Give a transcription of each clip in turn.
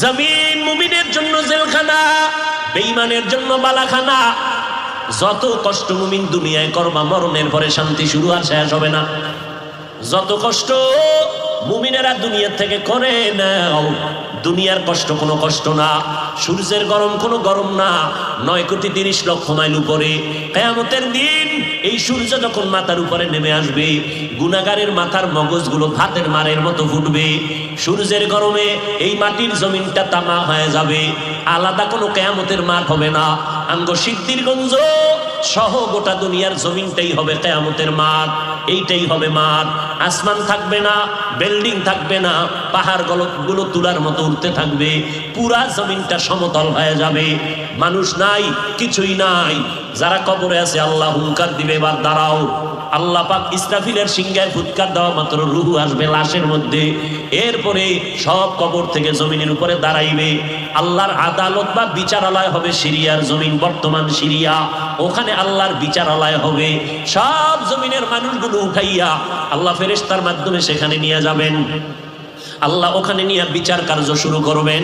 জমিন মুমিনের জন্য জেলখানা, বেঈমানের জন্য বালাখানা। যত কষ্ট মুমিন দুনিয়ায় করবা, মরণের পরে শান্তি শুরু আর শেষ হবে না। যত কষ্ট মুমিনেরা দুনিয়ার থেকে করে নাও দুনিয়ার কষ্ট কোনো কষ্ট না, সূর্যের গরম কোনো গরম না, নয় কোটি তিরিশ লক্ষ মাইল উপরে। কেয়ামতের দিন এই সূর্য যখন মাথার উপরে নেমে আসবে, গুনাগারের মাথার মগজগুলো ভাতের মারের মতো ফুটবে। সূর্যের গরমে এই মাটির জমিনটা তামা হয়ে যাবে। আলাদা কোনো কেয়ামতের মাঠ হবে না। আঙ্গ সিদ্ধিরগঞ্জ সহ গোটা দুনিয়ার জমিনটাই হবে কেয়ামতের মাঠ। এইটাই হবে মাঠ। আসমান থাকবে না, বিল্ডিং থাকবে না, পাহাড়গুলো তুলার মতো উঠতে থাকবে, পুরা জমিনটা সমতল হয়ে যাবে। মানুষ নাই, কিছুই নাই। যারা কবরে আছে, আল্লাহ হুঙ্কার দিবে, এবার দাঁড়াও। আল্লাহ পাক ইসরাফিলের সিংহায় ফুৎকার দেওয়া মাত্র রুহু আসবে লাশের মধ্যে। এরপরে সব কবর থেকে জমিনের উপরে দাঁড়াইবে। আল্লাহর আদালত বা বিচারালয় হবে সিরিয়ার জমিন, বর্তমান সিরিয়া। ওখানে আল্লাহর বিচারালয় হবে। সব জমিনের মানুষগুলো উঠাইয়া আল্লাহ ফেরেস্তার মাধ্যমে সেখানে নিয়ে যাবেন। আল্লাহ ওখানে নিয়ে বিচার কার্য শুরু করবেন।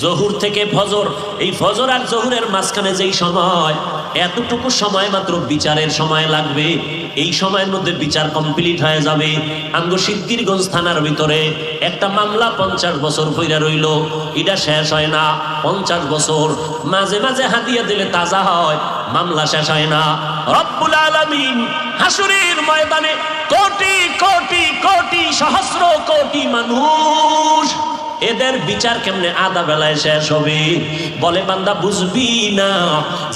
জহুর থেকে ফজর। এই ফজর আর জহুরের মাঝখানে যেই সময়, এতটুকু সময় মাত্র বিচারের সময় লাগবে। এই সময়ের মধ্যে বিচার কমপ্লিট হয়ে যাবে। আঙ্গ সিদ্ধিরগঞ্জ থানার ভিতরে একটা মামলা পঞ্চাশ বছর কইরা রইল। এটা শেষ হয় না। পঞ্চাশ বছর। মাঝে মাঝে হাতিয়া দিলে তাজা হয়। মামলা শেষ হয় না। রব্বুল আলামিন হাসুরের ময়দানে কোটি কোটি কোটি, সহস্র কোটি মানুষ এদের বিচার কেমনে আধা বেলায় শেষ হবে? বলে বান্দা, বুঝবি না,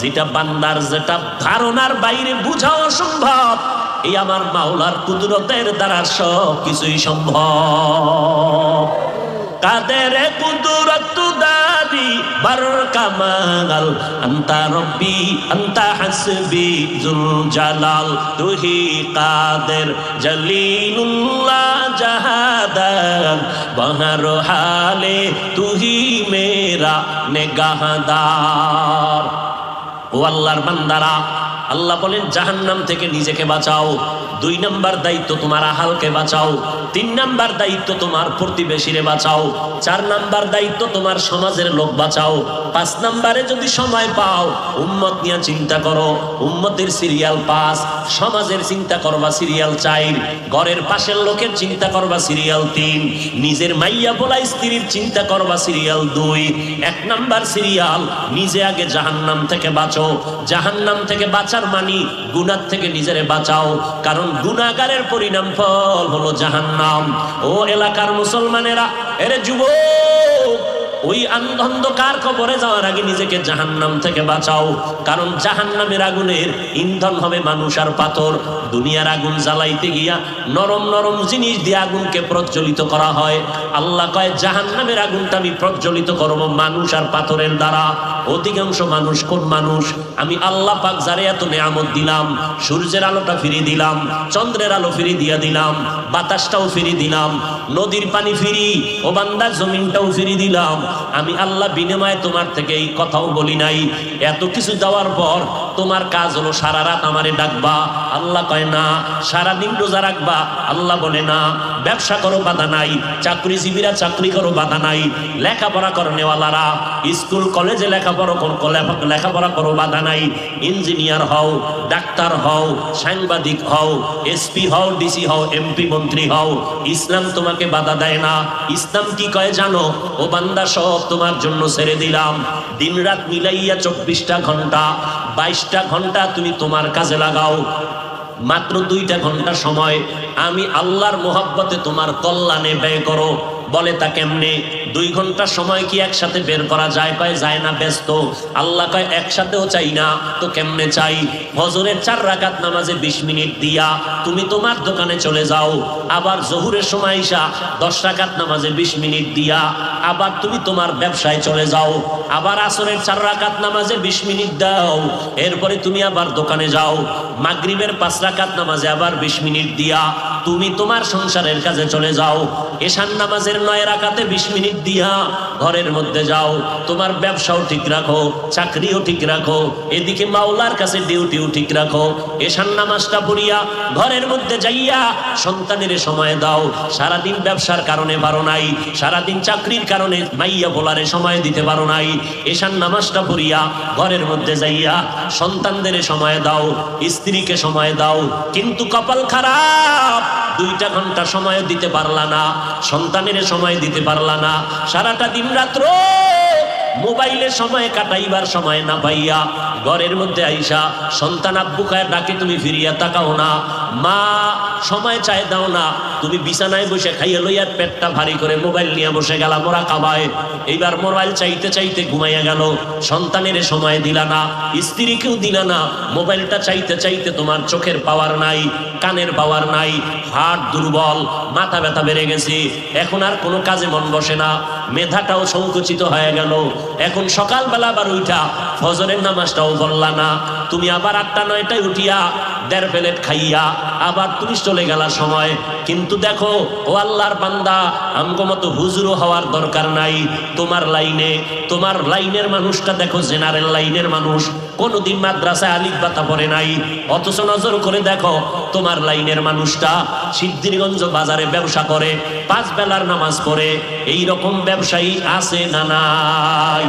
যেটা বান্দার যেটা ধারণার বাইরে বুঝা অসম্ভব, এই আমার মাওলার কুদরতের দ্বারা সব কিছুই সম্ভব। কাদের কুদরত দাদি বার কামাল আন্তা রব্বি, আন্তা হাসবি জুল জালাল তুহি কাদের, জলিলুল্লাহ জাহাদার বহর হালে তুহি মেরা নেগাহদার। ও আল্লাহর বান্দারা আল্লাহ বলেন, জাহান্নাম থেকে নিজেকে বাঁচাও। দুই নাম্বার দায়িত্ব তোমার আহালকে বাঁচাও। তিন নাম্বার দায়িত্ব তোমার প্রতিবেশীরে বাঁচাও। চার নাম্বার দায়িত্ব তোমার সমাজের লোক বাঁচাও। পাঁচ নাম্বারে যদি সময় পাও, উম্মত নিয়ে চিন্তা করো। উম্মতের সিরিয়াল পাঁচ, সমাজের চিন্তা করবা সিরিয়াল চাইর ঘরের পাশের লোকের চিন্তা করবা সিরিয়াল তিন, নিজের মাইয়া বলা স্ত্রীর চিন্তা করবা সিরিয়াল দুই। এক নাম্বার সিরিয়াল, নিজে আগে জাহান্নাম থেকে বাঁচো। জাহান্নাম থেকে বাঁচার মানি গুনার থেকে নিজেরে বাঁচাও। কারণ গুনাগারের পরিণাম ফল হলো জাহান্নাম। ও এলাকার মুসলমানেরা, এরে যুবক! ওই অন্ধকার কবরে যাওয়ার আগে নিজেকে জাহান্নাম থেকে বাঁচাও। কারণ জাহান্নামের আগুনের ইন্ধন হবে মানুষ আর পাথর। দুনিয়ার আগুন জ্বালাইতে গিয়া নরম নরম জিনিস দিয়ে আগুনকে প্রজ্বলিত করা হয়। আল্লাহ কয়, জাহান্নামের আগুনটা আমি প্রজ্বলিত করব মানুষ আর পাথরের দ্বারা। অধিকাংশ মানুষ কোন মানুষ? আমি আল্লাহ পাক যারে এত নেয়ামত দিলাম, সূর্যের আলোটা ফিরিয়ে দিলাম, চন্দ্রের আলো ফিরিয়ে দিয়া দিলাম, বাতাসটাও ফিরিয়ে দিলাম, নদীর পানি ফিরি ও বান্দার জমিনটাও ফিরিয়ে দিলাম। আমি আল্লাহ বিনিময়ে তোমার থেকে এই কথাও বলি নাই। এত কিছু দেওয়ার পর তোমার কাজ হলো সারা রাত আমারে ডাকবা। আল্লাহ কয় না সারা দিন রোজা রাখবা। আল্লাহ বলে না, ব্যবসা করো, বাধা নাই। চাকরিজীবীরা চাকরি করো, বাধা নাই। লেখাপড়া করো নেওয়ালারা, স্কুল, কলেজে লেখাপড়া লেখাপড়া করো, বাধা নাই। ইঞ্জিনিয়ার হও, ডাক্তার হও, সাংবাদিক হও এসপি হও, ডিসি হও, এমপি, মন্ত্রী হও। ইসলাম তোমাকে বাধা দেয় না। ইসলাম কি কয় জানো? ও বান্দা, সব তোমার জন্য ছেড়ে দিলাম। দিন রাত মিলাইয়া চব্বিশটা ঘণ্টা। বাইশটা ঘণ্টা তুমি তোমার কাজে লাগাও। মাত্র দুইটা ঘণ্টা সময় আমি আল্লাহর মোহাব্বতে তোমার কল্যাণে ব্যয় করো। বলে তা কেমনে? দুই ঘণ্টা সময় কি একসাথে বের করা যায়? কয়, যায় না, ব্যস্ত। আল্লাহ কয়, একসাথেও চাই না। তো কেমনে চাই? হজরের চার রাকাত নামাজে বিশ মিনিট দিয়া তুমি তোমার দোকানে চলে যাও। আবার জহুরের সময় ইসা দশ রাকাত নামাজে বিশ মিনিট দিয়া আবার তুমি তোমার ব্যবসায় চলে যাও। আবার আসরের চার রাকাত নামাজে বিশ মিনিট দাও। এরপরে তুমি আবার দোকানে যাও। মাগরিবের পাঁচ রাকাত নামাজে আবার বিশ মিনিট দিয়া তুমি তোমার সংসারের কাজে চলে যাও। এশান নামাজের নয় রাখাতে বিশ মিনিট দিয়া ঘরের মধ্যে যাও। তোমার ব্যবসাও ঠিক রাখো, চাকরিও ঠিক রাখো, এদিকে মাওলার কাছে ডিউটিও ঠিক রাখো। এশান নামাজটা পড়িয়া ঘরের মধ্যে যাইয়া সন্তানের সময় দাও। সারাদিন ব্যবসার কারণে পারো নাই, সারাদিন চাকরির কারণে মাইয়া বলারে সময় দিতে পারো নাই। এশান নামাজটা পড়িয়া ঘরের মধ্যে যাইয়া সন্তানদের সময় দাও, স্ত্রীকে সময় দাও। কিন্তু কপাল খারাপ, দুইটা ঘণ্টা সময় দিতে পারলা না, সন্তানের সময় দিতে পারলা না। সারাটা দিন রাত্র মোবাইলে সময় কাটাইবার সময় না পাইয়া ঘরের মধ্যে আইসা, সন্তান আব্বু কায় ডাকে তুমি ফিরিয়া তাকাও না। মা, সময় চাই দাও না। তুমি বিছানায় বসে খাইয়ে লইয়া পেটটা ভারী করে মোবাইল নিয়ে বসে গেলা মোরা কাবায়। এইবার মোবাইল চাইতে চাইতে ঘুমাইয়া গেল। সন্তানের সময় দিলা না, স্ত্রীকেও দিলা না। মোবাইলটা চাইতে চাইতে তোমার চোখের পাওয়ার নাই, কানের পাওয়ার নাই হাট দুর্বল, মাথা ব্যথা বেড়ে গেছে। এখন আর কোনো কাজে মন বসে না। মেধাটাও সংকুচিত হয়ে গেল। এখন সকালবেলা আবার উঠা ফজরের নামাজটাও বললা, না, তুমি আবার আটটা নয়টায় উঠিয়া দেড় প্লেট খাইয়া আবার তুমি চলে গেলা সময়। কিন্তু দেখো, ও আল্লাহর বান্দা, আমগো মতো হুজুরও হওয়ার দরকার নাই। তোমার লাইনে, তোমার লাইনের মানুষটা দেখো, জেনারেল লাইনের মানুষ। কোনোদিন মাদ্রাসায় আলিফ বাতা পড়ে নাই। অথচ নজর করে দেখো, তোমার লাইনের মানুষটা সিদ্ধিরগঞ্জ বাজারে ব্যবসা করে, পাঁচ বেলার নামাজ পড়ে। এই রকম ব্যবসায়ী আছে না নাই?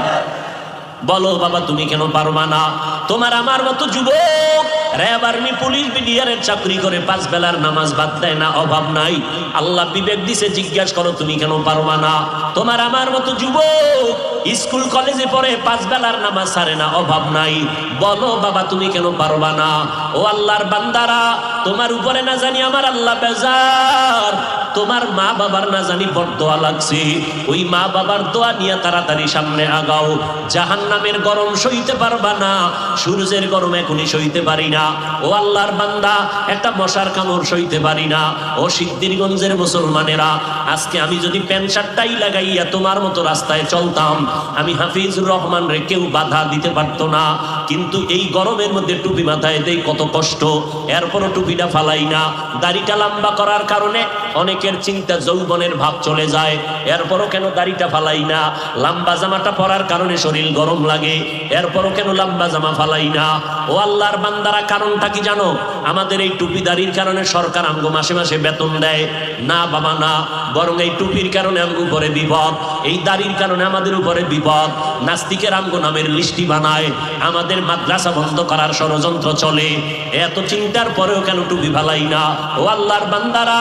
বলো বাবা তুমি কেন পারবা না? তোমার আমার মতো যুবক র্যাব আর্মি পুলিশ বিডিআরের চাকরি করে, পাঁচ বেলার নামাজ বাদ দেয় না, অভাব নাই। আল্লাহ বিবেক দিছে, জিজ্ঞাসা করো, তুমি কেন পারবা না? তোমার আমার মতো যুবক স্কুল, কলেজে পড়ে পাঁচ বেলার নামাজ সারে না, অভাব নাই। বলো, বাবা, তুমি কেন পারবা না? ও আল্লাহর বান্দারা, তোমার উপরে না জানি আমার আল্লাহ বেজার। তোমার মা বাবার না জানি বড় দোয়া লাগছে। ওই মা বাবার দোয়া নিয়ে তাড়াতাড়ি সামনে আগাও। জাহান নামের গরম সইতে পারবা না, সূর্যের গরম এখনই সইতে পারি না। ও আল্লাহর বান্দা, একটা মশার কামড় সইতে পারি না। ও সিদ্ধিরগঞ্জের মুসলমানেরা, আজকে আমি যদি প্যান্ট শার্টটাই লাগাইয়া তোমার মতো রাস্তায় চলতাম, আমি হাফিজুর রহমান রে কেউ বাধা দিতে পারতো না। কিন্তু এই গরমের মধ্যে টুপি মাথায় দেই কত কষ্ট। এরপরও টুপিটা ফালাই না। দাড়িটা লম্বা করার কারণে অনেকের চিন্তা যৌবনের ভাব চলে যায়। এরপরও কেন দাড়িটা ফালাই না? লম্বা জামাটা পরার কারণে শরীর গরম লাগে। এরপরও কেন লম্বা জামা ফালাই না? ও আল্লাহর বান্দারা কারণটা কি জানো? আমাদের এই টুপি দাড়ির কারণে সরকার আমগো মাসে মাসে বেতন দেয়। না বাবা, না। বরং এই টুপির কারণে আমগো উপরে বিপদ। এই দাড়ির কারণে আমাদের উপরে বিপদ। নাস্তিকের আমগো নামের লিস্টি বানায়। আমাদের মাদ্রাসা বন্ধ করার ষড়যন্ত্র চলে। এত চিন্তার পরেও কেন টুপি ভালাই না? ও আল্লাহর বান্দারা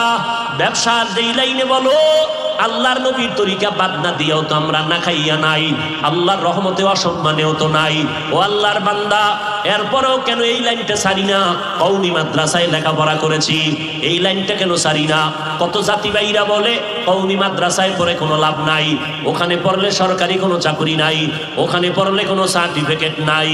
ব্যবসার যেই লাইনে বলো আল্লাহর নবীর তরিকা বাদ না দিয়েও তো আমরা না খাইয়া নাই। আল্লাহর রহমতে অসম্মানেও তো নাই। ও আল্লাহর বান্দা, এরপরেও কেন এই লাইনটা সারি না? কৌনি মাদ্রাসায় লেখাপড়া করেছি, এই লাইনটা কেন সারি না? কত জাতিবাহীরা বলে কৌনি মাদ্রাসায় পড়ে কোনো লাভ নাই। ওখানে পড়লে সরকারি কোনো চাকরি নাই, ওখানে পড়লে কোনো সার্টিফিকেট নাই।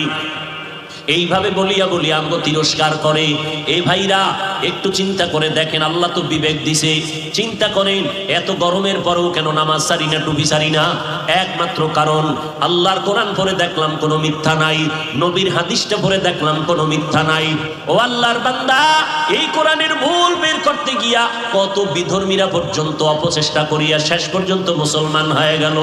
এইভাবে বলিয়া বলিয়া আমগো তিরস্কার করে। এই ভাইরা, একটু চিন্তা করে দেখেন, আল্লাহ তো বিবেক দিছে। চিন্তা করেন, এত গরমের পরেও কেন নামাজ সারি না, টুপি সারি না? একমাত্র কারণ, আল্লাহর কোরআন পরে দেখলাম কোনো মিথ্যা নাই, নবীর হাদিসটা পরে দেখলাম কোনো মিথ্যা নাই। ও আল্লাহর বান্দা, এই কোরআনের ভুল বের করতে গিয়া কত বিধর্মীরা পর্যন্ত অপচেষ্টা করিয়া শেষ পর্যন্ত মুসলমান হয়ে গেল।